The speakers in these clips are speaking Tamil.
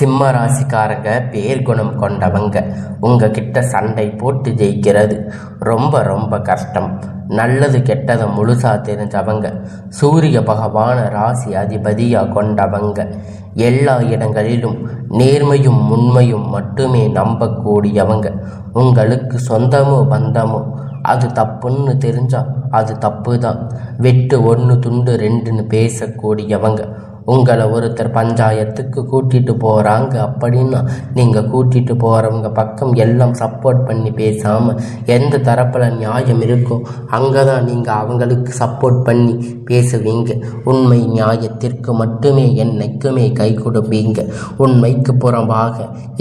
சிம்ம ராசிக்காரங்க பேர் குணம் கொண்டவங்க. உங்ககிட்ட சண்டை போட்டு ஜெயிக்கிறது ரொம்ப ரொம்ப கஷ்டம். நல்லது கெட்டதை முழுசா தெரிஞ்சவங்க. சூரிய பகவான ராசி அதிபதியா கொண்டவங்க. எல்லா இடங்களிலும் நேர்மையும் உண்மையும் மட்டுமே நம்பக்கூடியவங்க. உங்களுக்கு சொந்தமோ பந்தமோ அது தப்புன்னு தெரிஞ்சா அது தப்பு தான் வெட்டு ஒன்று துண்டு ரெண்டுன்னு பேசக்கூடியவங்க. உங்களை ஒருத்தர் பஞ்சாயத்துக்கு கூட்டிட்டு போகிறாங்க அப்படின்னா நீங்கள் கூட்டிட்டு போகிறவங்க பக்கம் எல்லாம் சப்போர்ட் பண்ணி பேசாமல் எந்த தரப்பில் நியாயம் இருக்கோ அங்கே தான் நீங்கள் அவங்களுக்கு சப்போர்ட் பண்ணி பேசுவீங்க. உண்மை நியாயத்திற்கு மட்டுமே என்னைக்குமே கை கொடுப்பீங்க. உண்மைக்கு புறம்பாக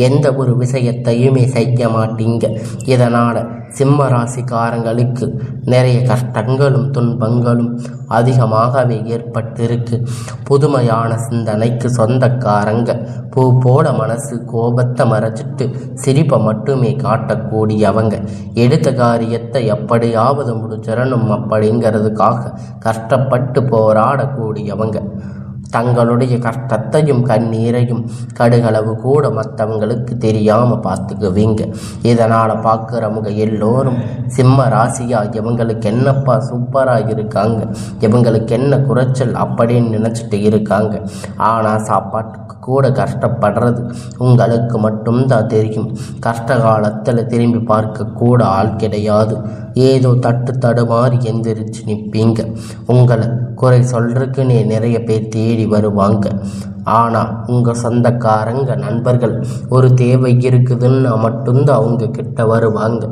எந்த ஒரு விஷயத்தையுமே செய்ய மாட்டீங்க. இதனால் சிம்ம ராசிக்காரங்களுக்கு நிறைய கஷ்டங்களும் துன்பங்களும் அதிகமாகவே ஏற்பட்டிருக்கு. புதுமையான சிந்தனைக்கு சொந்தக்காரங்க பூ போல மனசு கோபத்தை மறைச்சிட்டு சிரிப்பை மட்டுமே காட்டக்கூடியவங்க. எடுத்த காரியத்தை எப்படியாவது முடிச்சிடணும் அப்படிங்கிறதுக்காக கஷ்டப்பட்டு போராடக்கூடியவங்க. தங்களுடைய கஷ்டத்தையும் கண்ணீரையும் கடுகளவு கூட மற்றவங்களுக்கு தெரியாமல் பார்த்துக்குவீங்க. இதனால் பார்க்குறவங்க எல்லோரும் சிம்ம ராசியாக இவங்களுக்கு என்னப்பா சூப்பராக இருக்காங்க? இவங்களுக்கு என்ன குறைச்சல் அப்படின்னு நினச்சிட்டு இருக்காங்க. ஆனால் சாப்பாட்டுக்கு கூட கஷ்டப்படுறது உங்களுக்கு மட்டும்தான் தெரியும். கஷ்ட காலத்தில் திரும்பி பார்க்க கூட ஆள் கிடையாது. ஏதோ தட்டு தடுமாறி எந்திரிச்சு நிற்பீங்க உங்களை குறை சொல்றதுக்குன்னே நிறைய பேர் தேடி வருவாங்க. ஆனால் உங்கள் சொந்தக்காரங்க நண்பர்கள் ஒரு தேவை இருக்குதுன்னு மட்டும்தான் அவங்க கிட்ட வருவாங்க.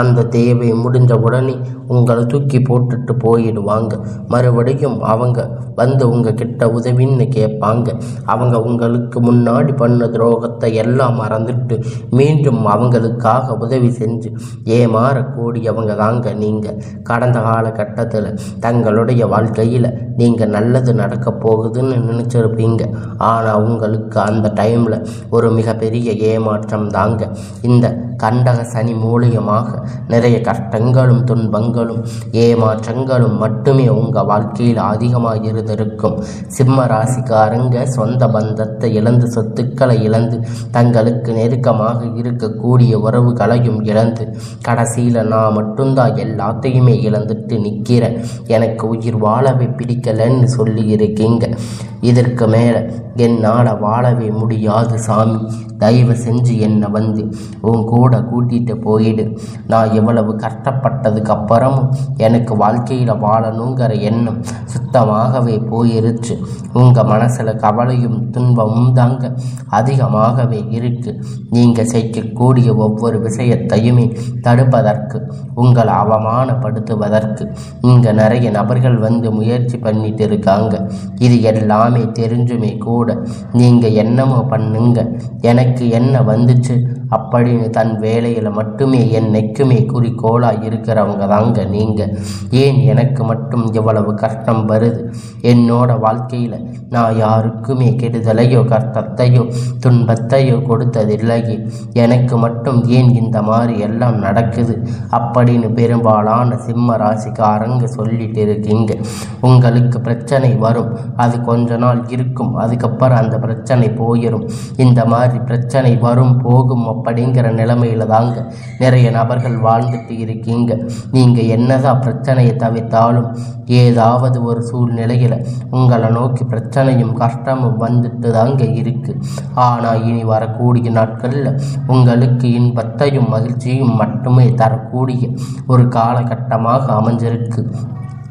அந்த தேவை முடிஞ்ச உடனே உங்களை தூக்கி போட்டுட்டு போயிடுவாங்க. மறுபடியும் அவங்க வந்து உங்கள் கிட்ட உதவின்னு கேட்பாங்க. அவங்க உங்களுக்கு முன்னாடி பண்ண துரோகத்தை எல்லாம் மறந்துட்டு மீண்டும் அவங்களுக்காக உதவி செஞ்சு ஏமாறக்கூடியவங்க தாங்க நீங்கள் கடந்த காலகட்டத்தில் தங்களுடைய வாழ்க்கையில் நீங்கள் நல்லது நடக்க போகுதுன்னு நினச்சிருப்பீங்க. ஆனால் உங்களுக்கு அந்த டைமில் ஒரு மிகப்பெரிய ஏமாற்றம் தாங்க. இந்த கண்டக சனி மூலியமாக நிறைய கஷ்டங்களும் துன்பங்களும் ஏமாற்றங்களும் மட்டுமே உங்கள் வாழ்க்கையில் அதிகமாக இருந்திருக்கும். சிம்ம ராசிக்காரங்க சொந்த பந்தத்தை இழந்து சொத்துக்களை இழந்து தங்களுக்கு நெருக்கமாக இருக்கக்கூடிய உறவுகளையும் இழந்து கடைசியில் நான் மட்டும்தான் எல்லாத்தையுமே இழந்துட்டு நிற்கிறேன் எனக்கு உயிர் வாழவே பிடிக்கலன்னு சொல்லி இருக்கீங்க இதற்கு மேலே என்னால் வாழவே முடியாது சாமி. தயவு செஞ்சு என்னை வந்து உன் கூட கூட்டிகிட்டு போயிடு. நான் எவ்வளவு கஷ்டப்பட்டதுக்கு அப்புறமும் எனக்கு வாழ்க்கையில் வாழணுங்கிற எண்ணம் சுத்தமாகவே போயிருச்சு. உங்கள் மனசில் கவலையும் துன்பமும் தாங்க அதிகமாகவே இருக்கு. நீங்கள் செய்யக்கூடிய ஒவ்வொரு விஷயத்தையுமே தடுப்பதற்கு உங்களை அவமானப்படுத்துவதற்கு இங்கே நிறைய நபர்கள் வந்து முயற்சி பண்ணிட்டு இருக்காங்க. இது எல்லாமே தெரிஞ்சுமே கூட நீங்கள் என்னமோ பண்ணுங்க. எனக்கு என்ன வந்துச்சு? அப்படின்னு தன் வேலையில் மட்டுமே என்னைக்குமே குறிக்கோளாக இருக்கிறவங்க தாங்க நீங்கள் ஏன் எனக்கு மட்டும் இவ்வளவு கஷ்டம் வருது? என்னோட வாழ்க்கையில் நான் யாருக்குமே கெடுதலையோ கஷ்டத்தையோ துன்பத்தையோ கொடுத்ததில்லையே. எனக்கு மட்டும் ஏன் இந்த மாதிரி எல்லாம் நடக்குது? அப்படின்னு பெரும்பாலான சிம்ம ராசிக்காரங்க சொல்லிட்டு இருக்கீங்க. உங்களுக்கு பிரச்சனை வரும். அது கொஞ்ச நாள் இருக்கும். அதுக்கப்புறம் அந்த பிரச்சனை போயிடும் இந்த மாதிரி பிரச்சனை வரும் போகும் அப்படிங்கிற நிலைமையில தாங்க நிறைய நபர்கள் வாழ்ந்துட்டு இருக்கீங்க. நீங்கள் என்னதான் பிரச்சனையை தவிர்த்தாலும் ஏதாவது ஒரு சூழ்நிலையில் உங்களை நோக்கி பிரச்சனையும் கஷ்டமும் வந்துட்டு தாங்க இருக்கு. ஆனால் இனி வரக்கூடிய நாட்களில் உங்களுக்கு இன்பத்தையும் மகிழ்ச்சியும் மட்டுமே தரக்கூடிய ஒரு காலகட்டமாக அமைஞ்சிருக்கு.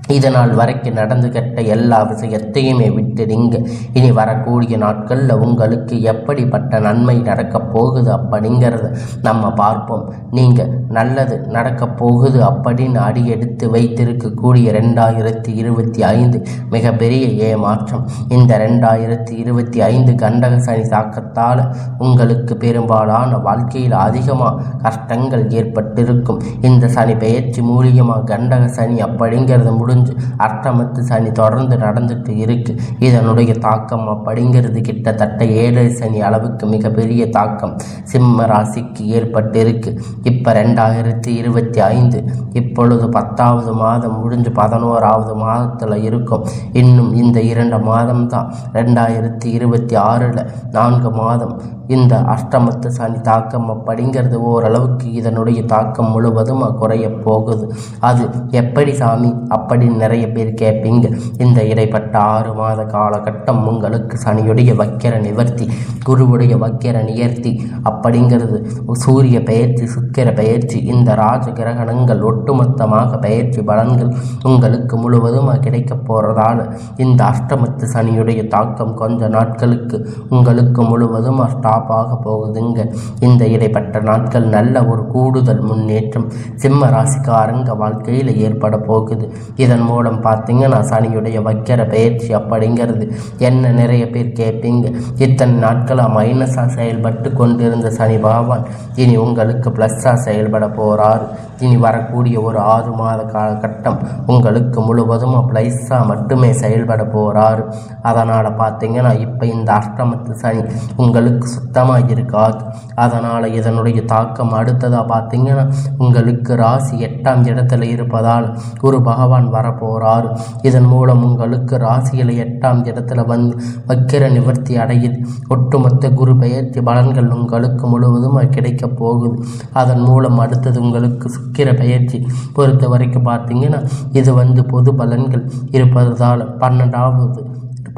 இதனால் வரைக்கும் நடந்து கட்ட எல்லா விஷயத்தையுமே விட்டுடுங்க இனி வரக்கூடிய நாட்களில் உங்களுக்கு எப்படிப்பட்ட நன்மை நடக்கப் போகுது அப்படிங்கிறத நம்ம பார்ப்போம். நீங்கள் நல்லது நடக்கப் போகுது அப்படின்னு அடி எடுத்து வைத்திருக்கக்கூடிய ரெண்டாயிரத்தி இருபத்தி ஐந்து மிகப்பெரிய ஏமாற்றம். இந்த ரெண்டாயிரத்தி இருபத்தி ஐந்து கண்டக சனி தாக்கத்தால் உங்களுக்கு பெரும்பாலான வாழ்க்கையில் அதிகமாக கஷ்டங்கள் ஏற்பட்டிருக்கும். இந்த சனி பெயர்ச்சி மூலியமாக கண்டக சனி அப்படிங்கிறது முழு முடிஞ்சு அர்த்தமத்து சனி தொடர்ந்து நடந்துட்டு இருக்கு. இதனுடைய தாக்கம் அப்படிங்கிறது கிட்டத்தட்ட ஏழரை சனி அளவுக்கு மிகப்பெரிய தாக்கம். சிம்ம ராசிக்கு ஏற்பட்டிருக்கு. இப்போ ரெண்டாயிரத்தி இருபத்தி ஐந்து இப்பொழுது பத்தாவது மாதம் முடிஞ்சு பதினோராவது மாதத்தில் இருக்கும். இன்னும் இந்த இரண்டு மாதம் தான் ரெண்டாயிரத்தி இருபத்தி ஆறில் நான்கு மாதம் இந்த அஷ்டமத்து சனி தாக்கம் அப்படிங்கிறது ஓரளவுக்கு இதனுடைய தாக்கம் முழுவதும் குறைய போகுது. அது எப்படி சாமி? அப்படின்னு நிறைய பேர் கேட்பீங்க. இந்த இடைப்பட்ட ஆறு மாத காலகட்டம் உங்களுக்கு சனியுடைய வக்கிர நிவர்த்தி குருவுடைய வக்கிர நியர்த்தி அப்படிங்கிறது. சூரிய பயிற்சி சுக்கிர பயிற்சி இந்த ராஜ கிரகணங்கள் ஒட்டுமொத்தமாக பயிற்சி பலன்கள் உங்களுக்கு முழுவதும் கிடைக்க போறதால இந்த அஷ்டமத்து சனியுடைய தாக்கம் கொஞ்ச நாட்களுக்கு உங்களுக்கு முழுவதும் அஷ்டா ஆக போகுதுங்க. இந்த இடைப்பட்ட நாட்கள் நல்ல ஒரு கூடுதல் முன்னேற்றம். சிம்ம ராசிக்காரங்க வாழ்க்கையில் ஏற்பட போகுது. இதன் மூலம் பார்த்தீங்கன்னா சனியுடைய வைக்கிற பயிற்சி அப்படிங்கிறது என்ன நிறைய பேர் கேட்பீங்க. இத்தனை நாட்களாக மைனஸாக செயல்பட்டு கொண்டிருந்த சனி பகவான் இனி உங்களுக்கு ப்ளஸ்ஸாக செயல்பட போகிறார் இனி வரக்கூடிய ஒரு ஆறு மாத காலகட்டம் உங்களுக்கு முழுவதும் ப்ளஸ்ஸாக மட்டுமே செயல்பட போகிறார் அதனால் பார்த்தீங்கன்னா இப்போ இந்த அஷ்டமத்து சனி உங்களுக்கு சுத்தமாக இருக்காது அதனால் இதனுடைய தாக்கம் அடுத்ததாக பார்த்தீங்கன்னா உங்களுக்கு ராசி எட்டாம் இடத்துல இருப்பதால் குரு பகவான் வரப்போகிறார் இதன் மூலம் உங்களுக்கு ராசியில் எட்டாம் இடத்துல வந்து வக்கிர நிவர்த்தி அடையுது. ஒட்டுமொத்த குரு பெயர்ச்சி பலன்கள் உங்களுக்கு முழுவதும் கிடைக்க போகுது. அதன் மூலம் அடுத்தது உங்களுக்கு சுக்கிர பெயர்ச்சி பொறுத்த வரைக்கும் பார்த்தீங்கன்னா இது வந்து பொது பலன்கள் இருப்பதால் பன்னெண்டாவது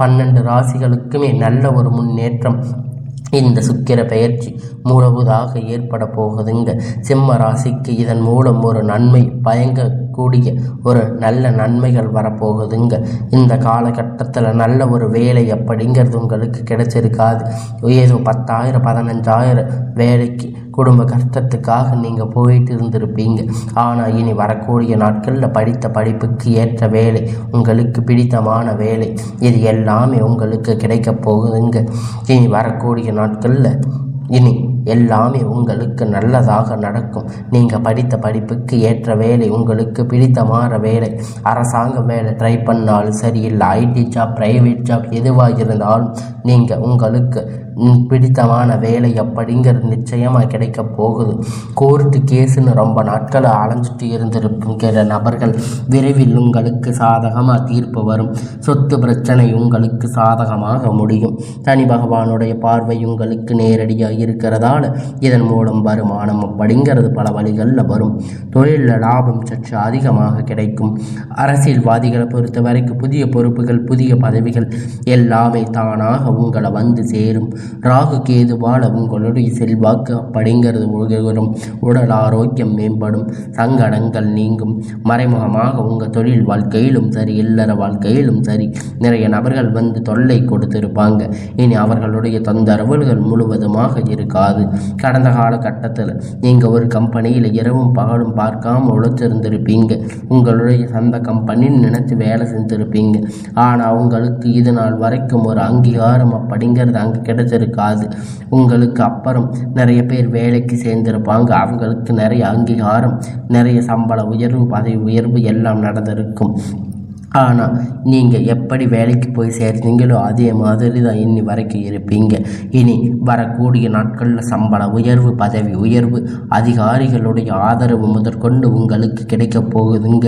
பன்னெண்டு ராசிகளுக்குமே நல்ல ஒரு முன்னேற்றம் இந்த சுக்கிர பெயர்ச்சி மூலவுதாக ஏற்பட போகுதுங்க. சிம்ம ராசிக்கு இதன் மூலம் ஒரு நன்மை கூடிய ஒரு நல்ல நன்மைகள் வரப்போகுதுங்க. இந்த காலகட்டத்தில் நல்ல ஒரு வேலை அப்படிங்கிறது உங்களுக்கு கிடைச்சிருக்காது. ஏதோ பத்தாயிரம் பதினஞ்சாயிரம் வேலைக்கு குடும்ப கஷ்டத்துக்காக நீங்கள் போயிட்டு இருந்திருப்பீங்க. ஆனால் இனி வரக்கூடிய நாட்களில் படித்த படிப்புக்கு ஏற்ற வேலை உங்களுக்கு பிடித்தமான வேலை இது எல்லாமே உங்களுக்கு கிடைக்கப் போகுதுங்க. இனி வரக்கூடிய நாட்களில் இனி எல்லாமே உங்களுக்கு நல்லதாக நடக்கும். நீங்கள் படித்த படிப்புக்கு ஏற்ற வேலை உங்களுக்கு பிடித்தமான வேலை. அரசாங்க வேலை ட்ரை பண்ணாலும் சரி இல்லை ஐடி ஜாப் ப்ரைவேட் ஜாப் எதுவாக இருந்தாலும் நீங்கள் உங்களுக்கு பிடித்தமான வேலை அப்படிங்கிறது நிச்சயமாக கிடைக்க போகுது. கோர்ட்டு கேஸுன்னு ரொம்ப நாட்கள் அலைஞ்சிட்டு இருந்திருக்கிற நபர்கள் விரைவில் உங்களுக்கு சாதகமாக தீர்ப்பு வரும். சொத்து பிரச்சனை உங்களுக்கு சாதகமாக முடியும். தனி பகவானுடைய பார்வை உங்களுக்கு நேரடியாக இருக்கிறதால இதன் மூலம் வருமானம் அப்படிங்கிறது பல வழிகளில் வரும். தொழிலில் லாபம் சற்று அதிகமாக கிடைக்கும். அரசியல்வாதிகளை பொறுத்த வரைக்கும் புதிய பொறுப்புகள் புதிய பதவிகள் எல்லாமே தானாக உங்களை வந்து சேரும். ராகு கேதுவால உங்களுடைய செல்வாக்கு அப்படிங்கிறது வரும் உடல் ஆரோக்கியம் மேம்படும். சங்கடங்கள் நீங்கும். மறைமுகமாக உங்கள் தொழில் வாழ்க்கையிலும் சரி இல்லற வாழ்க்கையிலும் சரி நிறைய நபர்கள் வந்து தொல்லை கொடுத்திருப்பாங்க. இனி அவர்களுடைய தொந்தரவுகள் முழுவதுமாக இருக்காது. கடந்த காலகட்டத்தில் நீங்கள் ஒரு கம்பெனியில் இரவும் பகலும் பார்க்காம உழைச்சிருந்திருப்பீங்க. உங்களுடைய சொந்த கம்பெனின்னு நினச்சி வேலை செஞ்சுருப்பீங்க. ஆனால் உங்களுக்கு இது நாள் வரைக்கும் ஒரு அங்கீகாரம் அப்படிங்கிறது அங்கே கிடைச்சிருக்காது உங்களுக்கு அப்புறம் நிறைய பேர் வேலைக்கு சேர்ந்திருப்பாங்க. அவங்களுக்கு நிறைய அங்கீகாரம் நிறைய சம்பள உயர்வு பதவி உயர்வு எல்லாம் நடந்திருக்கும். ஆனால் நீங்கள் எப்படி வேலைக்கு போய் சேர்ந்தீங்களோ அதே மாதிரி தான் இன்னி வரைக்கும் இருப்பீங்க. இனி வரக்கூடிய நாட்களில் சம்பள உயர்வு பதவி உயர்வு அதிகாரிகளுடைய ஆதரவு முதற்கொண்டு உங்களுக்கு கிடைக்க போகுதுங்க.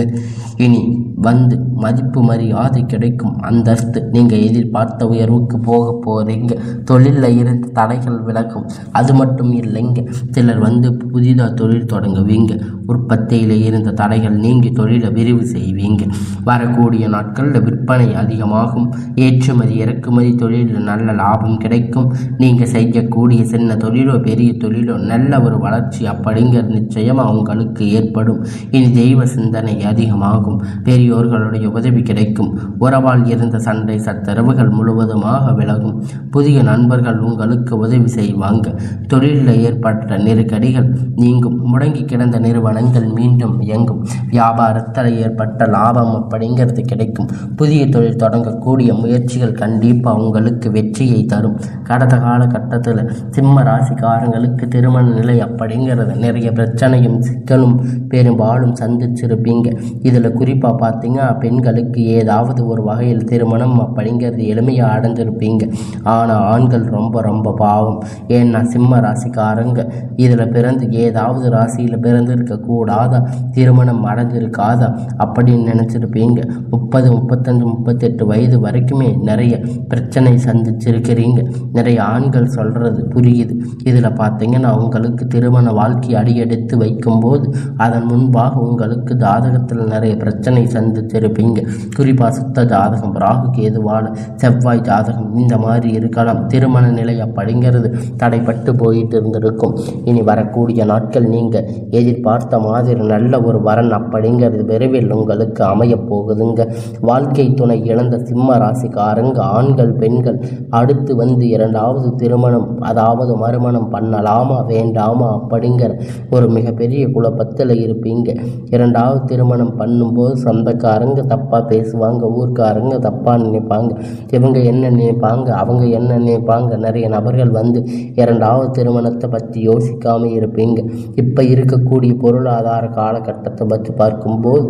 இனி வந்து மதிப்பு மரியாதை கிடைக்கும். அந்தஸ்து நீங்கள் எதிர்பார்த்த உயர்வுக்கு போக போகிறீங்க தொழிலில் இருந்து தடைகள் விலகும். அது மட்டும் இல்லைங்க. சிலர் வந்து புதிதாக தொழில் தொடங்குவீங்க. உற்பத்தியில் இருந்த தடைகள் நீங்கி தொழிலை விரிவு செய்வீங்க. வரக்கூடிய நாட்களில் விற்பனை அதிகமாகும். ஏற்றுமதி இறக்குமதி தொழிலில் நல்ல லாபம் கிடைக்கும். நீங்கள் செய்யக்கூடிய சின்ன தொழிலோ பெரிய தொழிலோ நல்ல ஒரு வளர்ச்சி அப்படிங்கிற நிச்சயமாக உங்களுக்கு ஏற்படும். இனி தெய்வ சிந்தனை அதிகமாகும். பெரியோர்களுடைய உதவி கிடைக்கும். உறவால் இருந்த சண்டை சத்தரவுகள் முழுவதுமாக விலகும். புதிய நண்பர்கள் உங்களுக்கு உதவி செய்வாங்க. தொழிலில் ஏற்பட்ட நெருக்கடிகள் நீங்கும். முடங்கி கிடந்த நிறுவனங்கள் மீண்டும் இயங்கும். வியாபாரத்தில் ஏற்பட்ட லாபம் அப்படிங்கிறது கிடைக்கும். புதிய தொழில் தொடங்கக்கூடிய முயற்சிகள் கண்டிப்பாக உங்களுக்கு வெற்றியை தரும். கடந்த காலகட்டத்தில் சிம்ம ராசிக்காரங்களுக்கு திருமண நிலை அப்படிங்கிறது நிறைய பிரச்சனையும் சிக்கலும் பெரும்பாலும் சந்திச்சிருப்பீங்க. இதில் குறிப்பாக பார்த்து பார்த்தீங்க பெண்களுக்கு ஏதாவது ஒரு வகையில் திருமணம் அப்படிங்கிறது எளிமையாக அடைஞ்சிருப்பீங்க ஆனால் ஆண்கள் ரொம்ப ரொம்ப பாவம். ஏன்னா சிம்ம ராசிக்காரங்க இதில் பிறந்து ஏதாவது ராசியில் பிறந்திருக்க கூடாதா? திருமணம் அடைஞ்சிருக்காதா? அப்படின்னு நினச்சிருப்பீங்க. முப்பது முப்பத்தஞ்சு முப்பத்தெட்டு வயது வரைக்குமே நிறைய பிரச்சனை சந்திச்சிருக்கிறீங்க. நிறைய ஆண்கள் சொல்கிறது புரியுது. இதில் பார்த்தீங்கன்னா உங்களுக்கு திருமண வாழ்க்கை அடியெடுத்து வைக்கும்போது அதன் முன்பாக உங்களுக்கு ஜாதகத்தில் நிறைய பிரச்சனை சந்தி சந்திச்சிருப்பீங்க குறிப்பாக சுத்த ஜாதகம் ராகு கேதுவான செவ்வாய் ஜாதகம் இந்த மாதிரி இருக்கலாம். திருமண நிலை அப்படிங்கிறது தடைப்பட்டு போயிட்டு இருந்திருக்கும். இனி வரக்கூடிய நாட்கள் நீங்கள் எதிர்பார்த்த மாதிரி நல்ல ஒரு வரன் அப்படிங்கிறது விரைவில் உங்களுக்கு அமையப் போகுதுங்க. வாழ்க்கை துணை இழந்த சிம்ம ராசிக்காரங்க ஆண்கள் பெண்கள் அடுத்து வந்து இரண்டாவது திருமணம் அதாவது மறுமணம் பண்ணலாமா வேண்டாமா அப்படிங்கிற ஒரு மிகப்பெரிய குழப்பத்தில் இருப்பீங்க. இரண்டாவது திருமணம் பண்ணும்போது சொந்தக்காரங்க தப்பாக பேசுவாங்க ஊர்க்காரங்க தப்பாக நினைப்பாங்க. இவங்க என்ன நினைப்பாங்க அவங்க என்ன நினைப்பாங்க? நிறைய நபர்கள் வந்து இரண்டாவது திருமணத்தை பற்றி யோசிக்காமல் இருப்பீங்க. இப்போ இருக்கக்கூடிய பொருளாதார காலகட்டத்தை பற்றி பார்க்கும்போது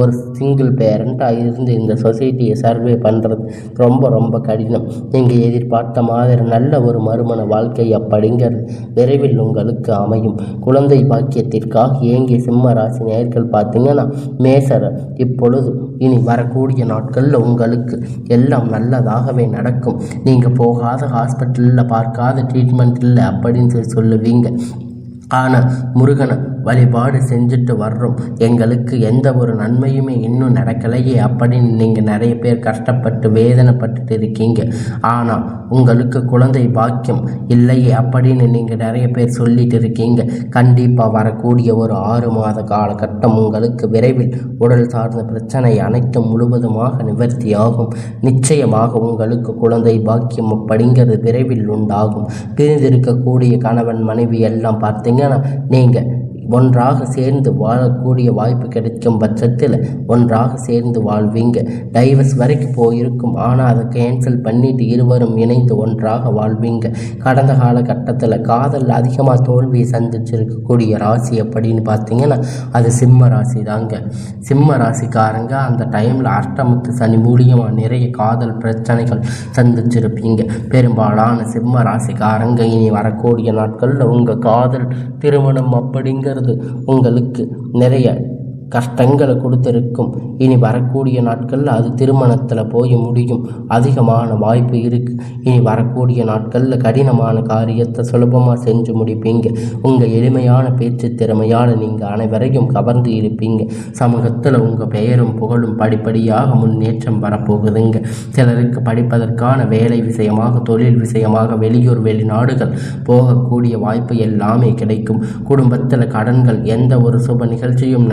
ஒரு சிங்கிள் பேரண்ட்டாக இருந்து இந்த சொசைட்டியை சர்வே பண்ணுறது ரொம்ப ரொம்ப கடினம். நீங்கள் எதிர்பார்த்த மாதிரி நல்ல ஒரு மறுமண வாழ்க்கை அப்படிங்கிறது விரைவில் உங்களுக்கு அமையும். குழந்தை பாக்கியத்திற்காக ஏங்கிய சிம்ம ராசி நேர்கள் பார்த்தீங்கன்னா மேசர இப்பொழுது இனி வரக்கூடிய நாட்களில் உங்களுக்கு எல்லாம் நல்லதாகவே நடக்கும். நீங்கள் போகாத ஹாஸ்பிட்டலில் பார்க்காத ட்ரீட்மெண்ட் இல்லை அப்படின்னு சொல்லி சொல்லுவீங்க. ஆனால் முருகனை வழிபாடு செஞ்சுட்டு வர்றோம். எங்களுக்கு எந்த ஒரு நன்மையுமே இன்னும் நடக்கலையே அப்படின்னு நீங்கள் நிறைய பேர் கஷ்டப்பட்டு வேதனைப்பட்டுட்டு இருக்கீங்க. ஆனால் உங்களுக்கு குழந்தை பாக்கியம் இல்லையே அப்படின்னு நீங்கள் நிறைய பேர் சொல்லிட்டு இருக்கீங்க. கண்டிப்பாக வரக்கூடிய ஒரு ஆறு மாத காலகட்டம் உங்களுக்கு விரைவில் உடல் சார்ந்த பிரச்சனை அனைத்தும் முழுவதுமாக நிவர்த்தியாகும் நிச்சயமாக உங்களுக்கு குழந்தை பாக்கியம் அப்படிங்கிறது விரைவில் உண்டாகும். பிரிந்திருக்கக்கூடிய கணவன் மனைவி எல்லாம் பார்த்தீங்கன்னா நீங்கள் ஒன்றாக சேர்ந்து வாழக்கூடிய வாய்ப்பு கிடைக்கும் பட்சத்தில் ஒன்றாக சேர்ந்து வாழ்வீங்க. டைவர்ஸ் வரைக்கும் போயிருக்கும் ஆனால் அதை கேன்சல் பண்ணிட்டு இருவரும் இணைந்து ஒன்றாக வாழ்வீங்க. கடந்த காலகட்டத்தில் காதல் அதிகமாக தோல்வியை சந்திச்சிருக்கக்கூடிய ராசி அப்படின்னு பார்த்தீங்கன்னா அது சிம்ம ராசி தாங்க சிம்ம ராசிக்காரங்க அந்த டைமில் அஷ்டமத்து சனி மூலியமாக நிறைய காதல் பிரச்சனைகள் சந்திச்சிருப்பீங்க. பெரும்பாலான சிம்ம ராசிக்காரங்க இனி வரக்கூடிய நாட்களில் உங்கள் காதல் திருமணம் அப்படிங்கிறது உங்களுக்கு நிறைய கஷ்டங்களை கொடுத்துருக்கும். இனி வரக்கூடிய நாட்களில் அது திருமணத்தில் போய் முடியும். அதிகமான வாய்ப்பு இருக்குது இனி வரக்கூடிய நாட்களில் கடினமான காரியத்தை சுலபமாக செஞ்சு முடிப்பீங்க. உங்கள் எளிமையான பேச்சு திறமையால் நீங்கள் அனைவரையும் கவர்ந்து இருப்பீங்க. சமூகத்தில் உங்கள் பெயரும் புகழும் படிப்படியாக முன்னேற்றம் வரப்போகுதுங்க. சிலருக்கு படிப்பதற்கான வேலை விஷயமாக தொழில் விஷயமாக வெளியூர் வெளிநாடுகள் போகக்கூடிய வாய்ப்பு எல்லாமே கிடைக்கும். குடும்பத்தில் கடன்கள் எந்த ஒரு சுப நிகழ்ச்சியும்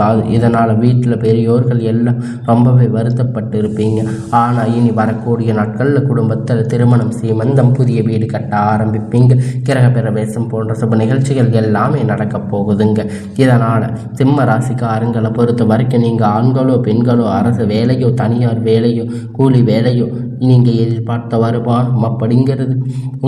இருக்காது. இதனால் வீட்டில் பெரியோர்கள் எல்லாம் ரொம்பவே வருத்தப்பட்டு இருப்பீங்க ஆனால் இனி வரக்கூடிய நாட்களில் குடும்பத்தில் திருமணம் சீமந்தம் புதிய வீடு கட்ட ஆரம்பிப்பீங்க. கிரக பிரவேசம் போன்ற சுப நிகழ்ச்சிகள் எல்லாமே நடக்க போகுதுங்க. இதனால் சிம்ம ராசிக்காரங்களை பொறுத்த வரைக்கும் நீங்கள் ஆண்களோ பெண்களோ அரசு வேலையோ தனியார் வேலையோ கூலி வேலையோ நீங்கள் எதிர்பார்த்த வருமானம் அப்படிங்கிறது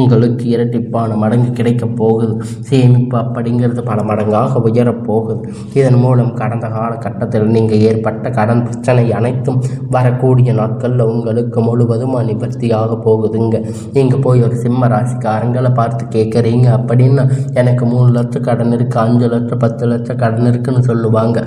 உங்களுக்கு இரட்டிப்பான மடங்கு கிடைக்கப் போகுது. சேமிப்பு அப்படிங்கிறது பல மடங்காக உயரப் போகுது. இதன் மூலம் கடன் கடந்த காலகட்டத்தில் நீங்கள் ஏற்பட்ட கடன் பிரச்சனை அனைத்தும் வரக்கூடிய நாட்களில் உங்களுக்கு முழுவதுமாக நிவர்த்தியாக போகுதுங்க. நீங்கள் போய் ஒரு சிம்ம ராசிக்காரங்களை பார்த்து கேட்குறீங்க அப்படின்னா எனக்கு மூணு லட்சம் கடன் இருக்குது அஞ்சு லட்சம் பத்து லட்சம் கடன் இருக்குன்னு சொல்லுவாங்க.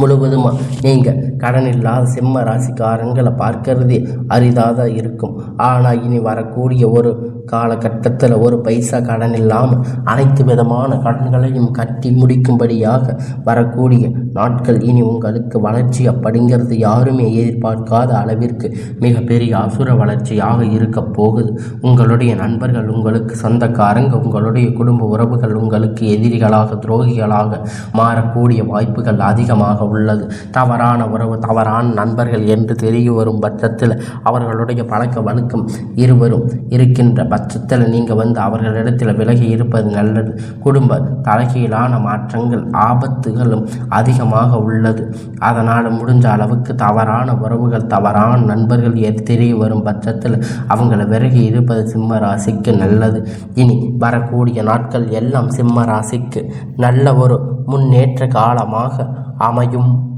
முழுவதும்? நீங்கள் கடன் இல்லாத சிம்ம ராசிக்காரங்களை பார்க்கறதே அரிதாக இருக்கும். ஆனால் இனி வரக்கூடிய ஒரு காலகட்டத்தில் ஒரு பைசா கடன் இல்லாமல் அனைத்து விதமான கடன்களையும் கட்டி முடிக்கும்படியாக வரக்கூடிய நாட்கள் இனி உங்களுக்கு வளர்ச்சி அப்படிங்கிறது யாருமே எதிர்பார்க்காத அளவிற்கு மிகப்பெரிய அசுர வளர்ச்சியாக இருக்க போகுது. உங்களுடைய நண்பர்கள் உங்களுக்கு சொந்தக்காரங்க உங்களுடைய குடும்ப உறவுகள் உங்களுக்கு எதிரிகளாக துரோகிகளாக மாறக்கூடிய வாய்ப்புகள் அதிகமாக உள்ளது. தவறான உறவு தவறான நண்பர்கள் என்று தெரிய வரும் பட்சத்தில் அவர்களுடைய பழக்க வழக்கம் இருவரும் இருக்கின்ற பட்சத்தில் நீங்கள் வந்து அவர்களிடத்தில் விலகி இருப்பது நல்லது. குடும்ப தலைகீழான மாற்றங்கள் ஆபத்துகளும் அதிகமாக உள்ளது. அதனால் முடிஞ்ச அளவுக்கு தவறான உறவுகள் தவறான நண்பர்கள் தெரிய வரும் பட்சத்தில் அவங்கள விலகி இருப்பது சிம்ம ராசிக்கு நல்லது. இனி வரக்கூடிய நாட்கள் எல்லாம் சிம்ம ராசிக்கு நல்ல ஒரு முன்னேற்ற காலமாக அமையும். 有